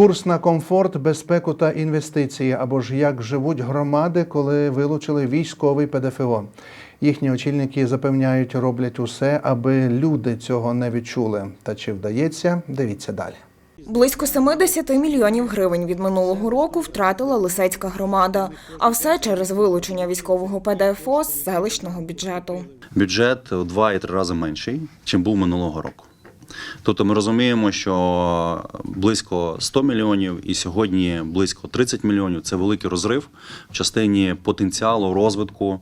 Курс на комфорт, безпеку та інвестиції або ж як живуть громади, коли вилучили військовий ПДФО. Їхні очільники запевняють, роблять усе, аби люди цього не відчули. Та чи вдається? Дивіться далі. Близько 70 мільйонів гривень від минулого року втратила Лисецька громада, а все через вилучення військового ПДФО з селищного бюджету. бюджет у два і три рази менший, чим був минулого року. Тобто ми розуміємо, що близько 100 мільйонів і сьогодні близько 30 мільйонів це великий розрив в частині потенціалу розвитку,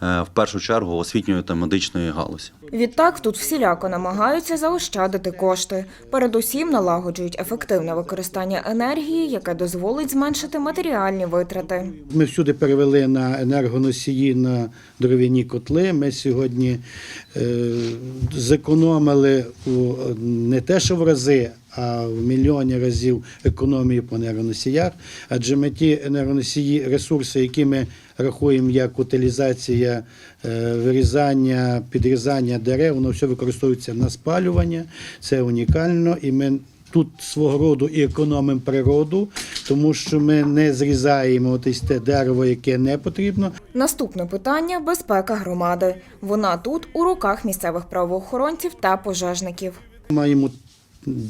в першу чергу, освітньої та медичної галузі. Відтак тут всіляко намагаються заощадити кошти. Передусім налагоджують ефективне використання енергії, яке дозволить зменшити матеріальні витрати. Ми всюди перевели на енергоносії на дров'яні котли. Ми сьогодні е, зекономили у не те, що в рази, а в мільйоні разів економії по енергоносіях. Адже ми ті енергоносії, ресурси, які ми рахуємо як утилізація, е, вирізання, підрізання дерев, воно все використовується на спалювання. Це унікально, і ми тут свого роду і економимо природу, тому що ми не зрізаємо отесь те дерево, яке не потрібно. Наступне питання безпека громади. Вона тут у руках місцевих правоохоронців та пожежників. Маємо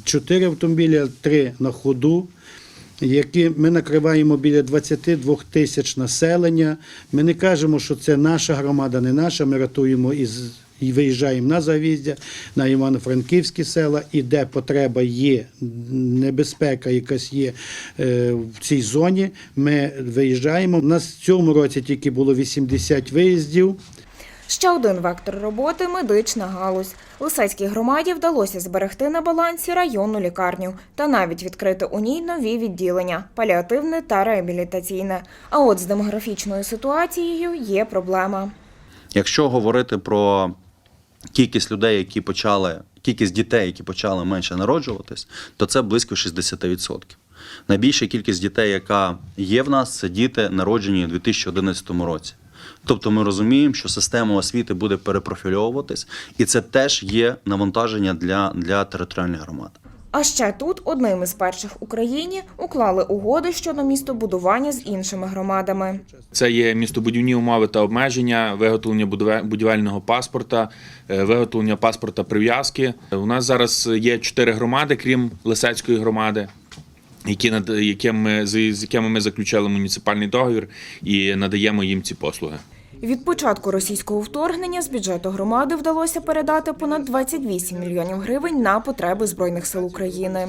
чотири автомобіля, три на ходу. Які ми накриваємо біля 22 тисяч населення. Ми не кажемо, що це наша громада, не наша. Ми рятуємо із і виїжджаємо на завіздя, на Івано-Франківські села, і де потреба є, небезпека якась є е, в цій зоні. Ми виїжджаємо. У нас в цьому році тільки було 80 виїздів. Ще один вектор роботи медична галузь. Лисецькій громаді вдалося зберегти на балансі районну лікарню та навіть відкрити у ній нові відділення паліативне та реабілітаційне. А от з демографічною ситуацією є проблема. Якщо говорити про кількість людей, які почали, кількість дітей, які почали менше народжуватись, то це близько 60%. Найбільша кількість дітей, яка є в нас, це діти, народжені у 2011 році. Тобто ми розуміємо, що система освіти буде перепрофільовуватись, і це теж є навантаження для, для територіальних громад. А ще тут одним із перших в Україні уклали угоди щодо містобудування з іншими громадами. Це є містобудівні умови та обмеження, виготовлення будівельного паспорта, е, виготовлення паспорта прив'язки. У нас зараз є чотири громади, крім Лисецької громади, які над якими з якими ми заключали муніципальний договір і надаємо їм ці послуги. Від початку російського вторгнення з бюджету громади вдалося передати понад 28 мільйонів гривень на потреби збройних сил України.